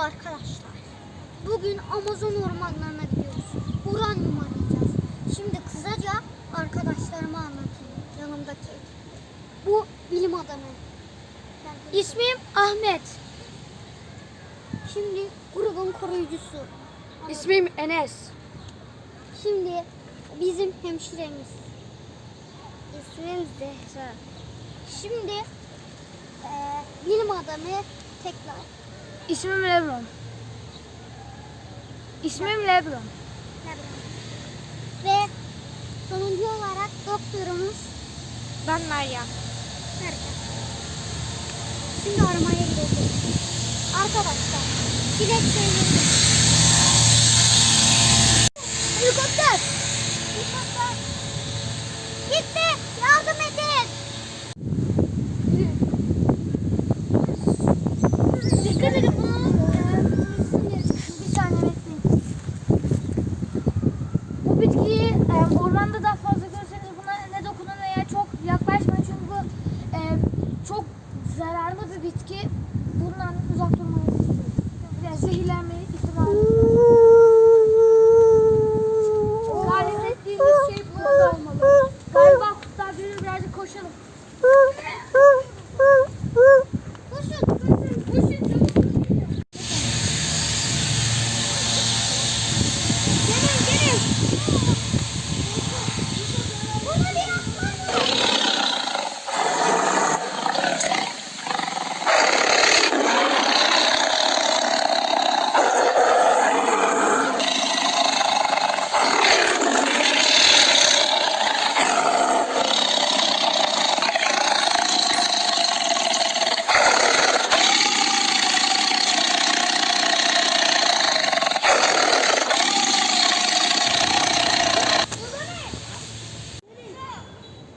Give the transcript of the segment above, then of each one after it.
arkadaşlar. Bugün Amazon ormanlarına gidiyoruz. Uranyum arayacağız. Şimdi kısaca arkadaşlarıma anlatayım. Yanımdaki. Bu bilim adamı. İsmim Ahmet. Şimdi grubun koruyucusu. İsmim Enes. Şimdi bizim hemşiremiz. İsmim Zehra. Şimdi eee, bilim adamı tekrar. İsmim Lebron. İsmim Lebron. Ve sonuncu olarak doktorumuz Ben Meryem. nerede? Şimdi aramaya gidelim. Arkadaşlar, çilek sevgili. Helikopter! Helikopter! Gitti! Yardım edin! Dikkat edin bunu. Bir saniye bekleyin. Bu bitkiyi e, ormanda daha fazla görseniz buna ne dokunun veya çok yaklaşmayın çünkü bu e, çok zararlı bir bitki. Bundan uzak durmanız yani zehirlenme ihtimali. Gayret ettiğimiz şey burada olmalı. Galiba kurtlar görür birazcık koşalım. Koşun, koşun, koşun, çabuk koşun. Gelin, gelin. Bunu bir yapmayın.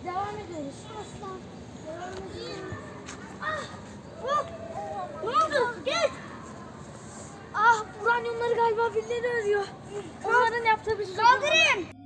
Devam ediyoruz. Aslan. Ah! Bak! Ne oldu? Gel! Ah! Uranyumları galiba birileri arıyor. Onların yaptığı bir Kaldırın!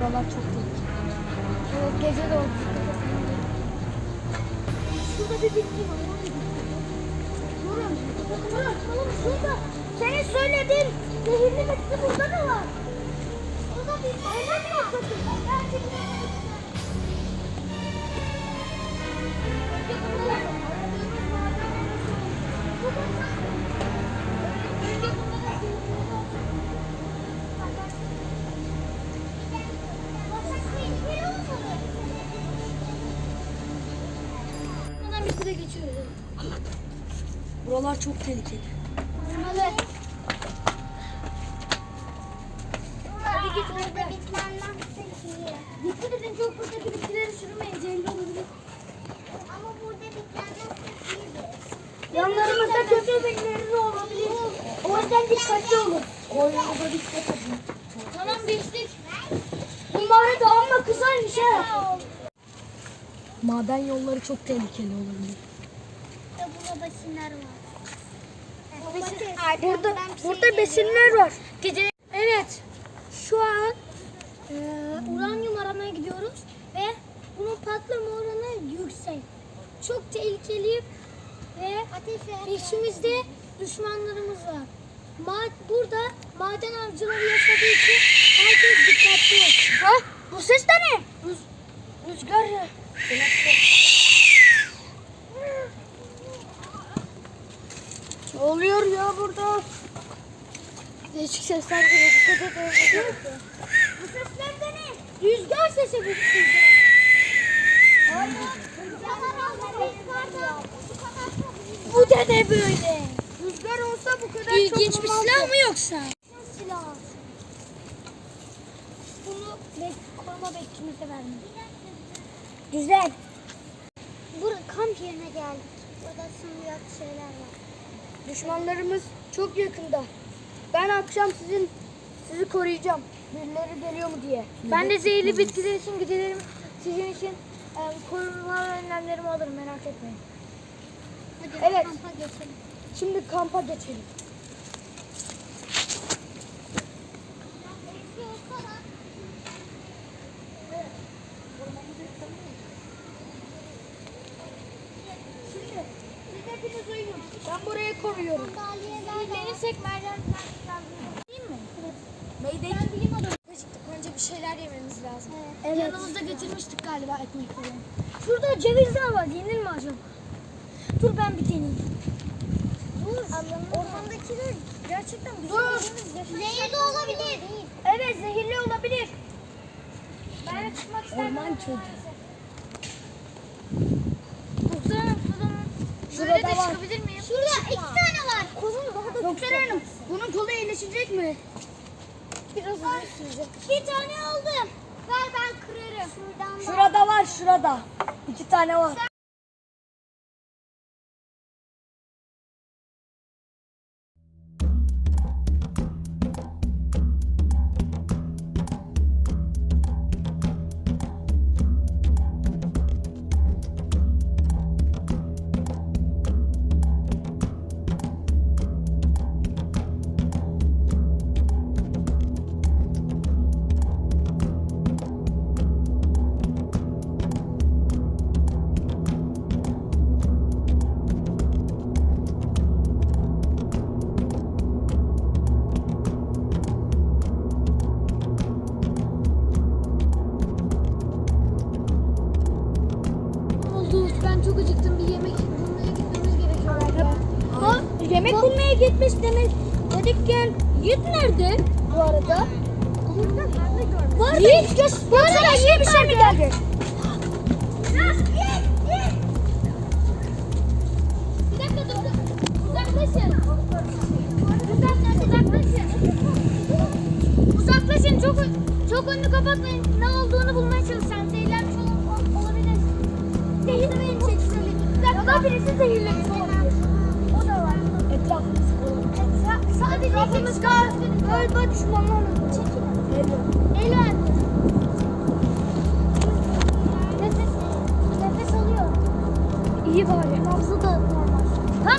Buralar çok tehlikeli. Evet, gece de oldu. Şurada bir bitki var. Durun. Durun. Oğlum şurada. Zehirli bitki burada da var. Burada bir sakın. Gerçekten. Buralar çok tehlikeli. Olmalı. Hadi git burada iyi. Dikkat edin çok buradaki bitkileri sürmeyin. Zehirli olabilir. Ama burada iyidir. Yanlarımızda köpekleri olabilir. O yüzden dikkatli olun. Oyunumuza dikkat edin. Tamam geçtik. Bunları da amma kızarmış ha. Maden yolları çok tehlikeli olabilir. Burada besinler var. Burada burada besinler var. Gece. Evet. Şu an e, uranyum aramaya gidiyoruz ve bunun patlama oranı yüksek. Çok tehlikeli ve peşimizde düşmanlarımız var. Ma- burada maden avcıları yaşadığı için herkes dikkatli olsun. Ha? Bu ses de ne? Rüz rüzgar ya. Ne oluyor ya burada? Değişik sesler geliyor. Dikkat. Bu sesler de ne? Rüzgar sesi bu. Bu da ne böyle? Rüzgar olsa bu kadar İlginç çok bir olmazdı. silah mı yoksa? Silah. Bunu bek koruma bekçimize vermiş. Güzel. Burada kamp yerine geldik. Burada sınırlı şeyler var. Düşmanlarımız çok yakında. Ben akşam sizin sizi koruyacağım. Birileri geliyor mu diye. Ben de zehirli bitkiler için giderim. Sizin için e, koruma önlemlerimi alırım merak etmeyin. Hadi Evet. kampa geçelim. Şimdi kampa geçelim. Şimdi siz hepiniz uyuyun. Ben burayı koruyorum. Gelirsek merdivenler Değil mi? Mayday. Acıktık. Önce bir şeyler yememiz lazım. Evet. Yanımızda getirmiştik galiba ekmek falan. Şurada cevizler var. Yenir mi acaba? Dur ben bir deneyeyim. Dur. Ormandakiler gerçekten bizim Dur. Zehirli olabilir. Evet zehirli olabilir. Ben çıkmak istemiyorum. Orman çocuğu. Doktor hanım şuradan Şurada böyle de var. çıkabilir miyim? Şurada iki tane var. Kolun daha da Doktor hanım bunun kolu iyileşecek mi? Biraz sürecek. Bir tane aldım. Ver ben kırarım. Şuradan da. Şurada var şurada. İki tane var. Oldu. Dedik gel. Yiğit nerede bu arada? Var Yiğit göz. Bu arada iyi bir şey mi geldi?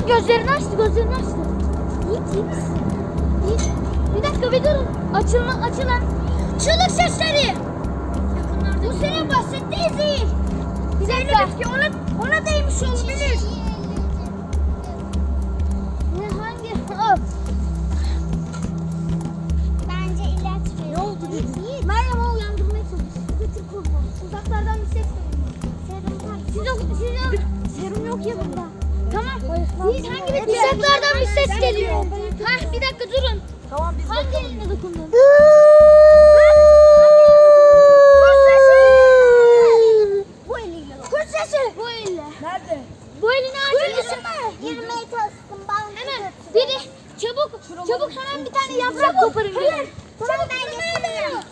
Gözlerini açtı, gözlerini açtı. Yiğit iyi misin? İyi. Bir dakika bir durun. Açılın, açılın. Çığlık sesleri. Bu senin bahsettiğin zehir. Bir dakika. ona, ona değmiş olabilir. Uzaklardan bir ses Ben geliyor. ben Ha bir dakika durun. Tamam biz Hangi eline dokundun? Bu eliyle. Kuş sesi. Bu elle. Nerede? Bu elini açın. Yürümeye çalıştım. Ben Hemen biri çabuk çabuk hemen bir tane yaprak koparın. Hayır. Tamam ben getiriyorum.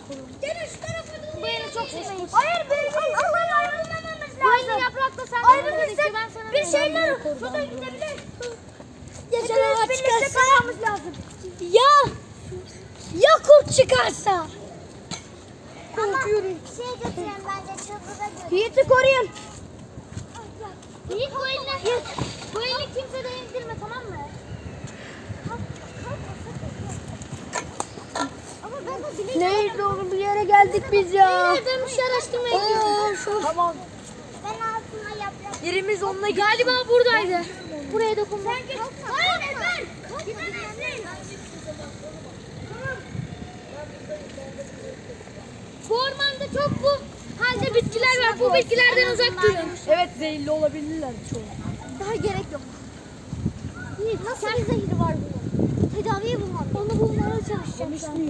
Gelin şu tarafa doğru. Bu eli çok sevmeyiz. Hayır bir Allah'ın ayrılmamamız Bu elini lazım. yaprakla sen Ayrılırsak ben sana bir şeyler suda gidebilir. lazım. Ya ya kurt çıkarsa? Korkuyorum. Şey götüreyim bence çadıra götüreyim. Yiğit'i koruyun. Yiğit bu elini, bu elini kimse değdirme tamam mı? Ama ben de bileyim. Neydi oğlum bir yere geldik biz ya. Ben bir şey araştırmaya gidiyorum. Tamam. Ben altına yaprak. Yerimiz onunla Galiba buradaydı. Buraya dokunma. Sen geç. Hayır Efer. Gidemezsin. Bu çok bu halde bitkiler var. Bu bitkilerden uzak durun. Evet zehirli olabilirler çoğu. Daha gerek yok. Yiğit nasıl bir zehri var bunun? Tedaviyi bulmam. Onu bulmaya çalışacağım.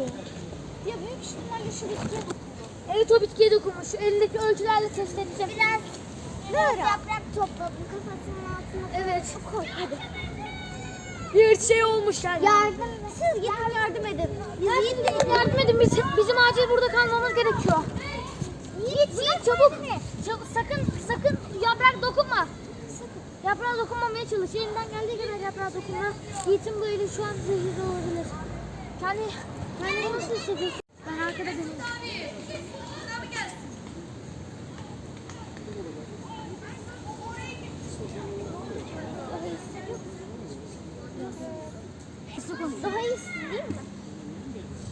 Ya büyük ihtimalle şu bitkiye Evet o bitkiye dokunmuş. Şu elindeki ölçülerle test edeceğim. Biraz Biraz yaprak topladım kafasının altına. Evet. Koy hadi. Bir şey olmuş yani. Yardım. Siz gidin yardım edin. Biz Yiğit'le Yardım edin biz, bizim acil burada kalmamız gerekiyor. Yiğit, Yiğit çabuk. Çabuk, sakın sakın yaprak dokunma. Yaprağa dokunmamaya çalış. Elinden geldiği kadar yaprağa dokunma. Yiğit'in böyle şu an zehirli olabilir. Kendi, kendini nasıl hissediyorsun? Ben arkada benim. Daha iyisin değil mi?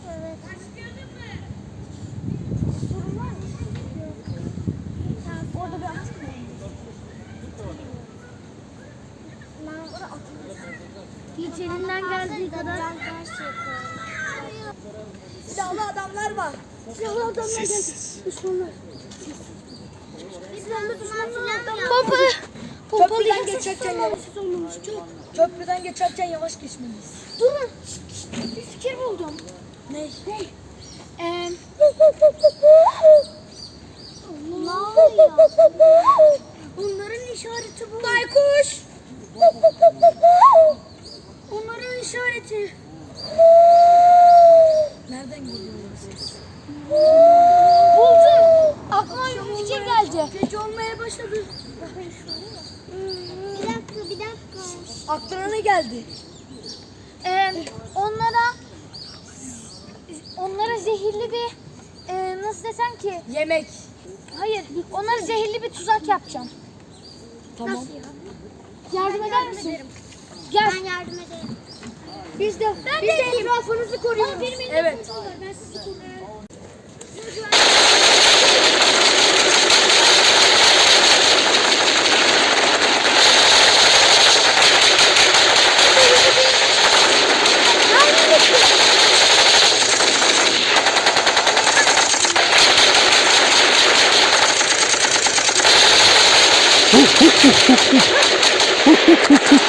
Evet. Sorun var mı? Yok. Orada bir atık mı? Ben orada atayım. Yiğit elinden geldiği kadar. Silahlı adamlar var. Silahlı adamlar geldi. Düşmanlar. Pompalı. Köprüden geçerken yavaş olmamış çok. Köprüden geçerken yavaş geçmeliyiz. Durun. Bir fikir buldum. Ne? Ee, Ne oluyor? Onların işareti bu. Baykuş. Onların işareti. Nereden geliyor bu ses? buldum. Aklıma bir fikir geldi. Gece olmaya başladı. Bir dakika bir dakika. Aklına ne geldi? Ee, onlara onlara zehirli bir e, nasıl desem ki Yemek. hayır onlara zehirli bir tuzak yapacağım. Tamam. Yardım eder misin? Gel. Ben yardım ederim. Biz de biz de etrafınızı koruyalım. Evet. Ben sizi koruyorum. Ses